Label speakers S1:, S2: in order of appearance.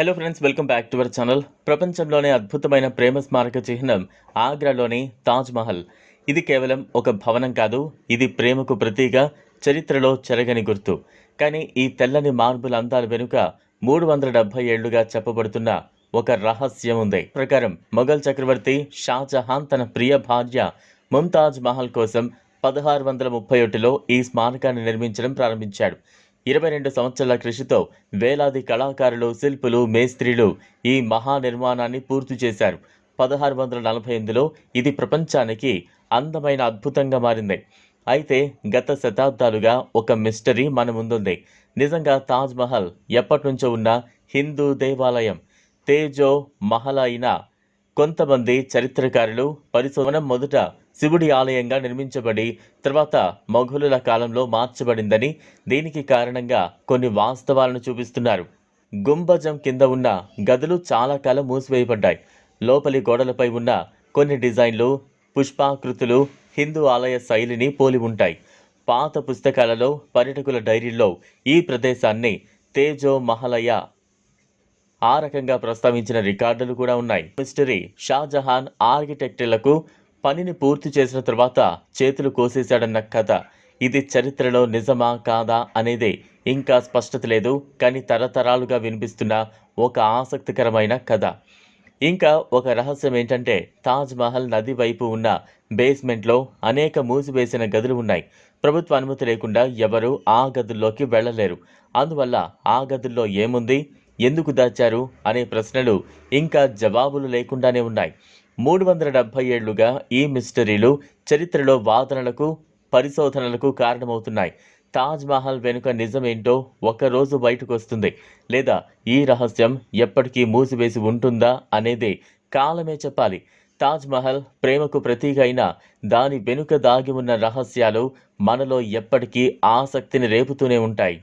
S1: Hello friends welcome back to our channel ప్రపంచంలోనే అద్భుతమైన ప్రేమ స్మారక చిహ్నం ఆగ్రాలోని తాజ్ మహల్. ఇది కేవలం ఒక భవనం కాదు ఇది ప్రేమకు ప్రతీక చరిత్రలో చెరగని గుర్తు. కానీ ఈ తెల్లని మార్బుల్ అందాల వెనుక మూడు వందల డెబ్బై ఏళ్ళుగా చెప్పబడుతున్న ఒక రహస్యం ఉంది. ప్రకారం మొఘల్ చక్రవర్తి షాజహాన్ తన ప్రియ భార్య ముంతాజ్ మహల్ కోసం పదహారు వందల ముప్పై ఒకటిలో ఈ స్మారకాన్ని నిర్మించడం ప్రారంభించాడు. ఇరవై రెండు సంవత్సరాల కృషితో వేలాది కళాకారులు శిల్పులు మేస్త్రీలు ఈ మహా నిర్మాణాన్ని పూర్తి చేశారు. పదహారు వందల నలభై ఎనిమిదిలో ఇది ప్రపంచానికి అందమైన అద్భుతంగా మారింది. అయితే గత శతాబ్దాలుగా ఒక మిస్టరీ మన ముందుంది. నిజంగా తాజ్ మహల్ ఎప్పటి నుంచో ఉన్న హిందూ దేవాలయం తేజో మహల్ అయిన కొంతమంది చరిత్రకారులు పరిశోధన మొదట శివుడి ఆలయంగా నిర్మించబడి తర్వాత మొఘలుల కాలంలో మార్చబడిందని దీనికి కారణంగా కొన్ని వాస్తవాలను చూపిస్తున్నారు. గుంబజం కింద ఉన్న గదులు చాలా కాలం మూసివేయబడ్డాయి. లోపలి గోడలపై ఉన్న కొన్ని డిజైన్లు పుష్పాకృతులు హిందూ ఆలయ శైలిని పోలి ఉంటాయి. పాత పుస్తకాలలో పర్యటకుల డైరీల్లో ఈ ప్రదేశాన్ని తేజో మహలయ ఆ రకంగా ప్రస్తావించిన రికార్డులు కూడా ఉన్నాయి. మిస్టరీ షాజహాన్ ఆర్కిటెక్టులకు పనిని పూర్తి చేసిన తర్వాత చేతులు కోసేశాడన్న కథ. ఇది చరిత్రలో నిజమా కాదా అనేది ఇంకా స్పష్టత లేదు కానీ తరతరాలుగా వినిపిస్తున్న ఒక ఆసక్తికరమైన కథ. ఇంకా ఒక రహస్యం ఏంటంటే తాజ్ మహల్ నది వైపు ఉన్న బేస్మెంట్లో అనేక మూసివేసిన గదులు ఉన్నాయి. ప్రభుత్వ అనుమతి లేకుండా ఎవరూ ఆ గదుల్లోకి వెళ్ళలేరు. అందువల్ల ఆ గదుల్లో ఏముంది? ఎందుకు దాచారు అనే ప్రశ్నలు ఇంకా జవాబులు లేకుండానే ఉన్నాయి. మూడు వందల డెబ్భై ఏళ్ళుగా ఈ మిస్టరీలు చరిత్రలో వాదనలకు పరిశోధనలకు కారణమవుతున్నాయి. తాజ్మహల్ వెనుక నిజమేంటో ఒక్కరోజు బయటకు వస్తుంది లేదా ఈ రహస్యం ఎప్పటికీ మూసివేసి ఉంటుందా అనేది కాలమే చెప్పాలి. తాజ్మహల్ ప్రేమకు ప్రతీక అయిన దాని వెనుక దాగి ఉన్న రహస్యాలు మనలో ఎప్పటికీ ఆసక్తిని రేపుతూనే ఉంటాయి.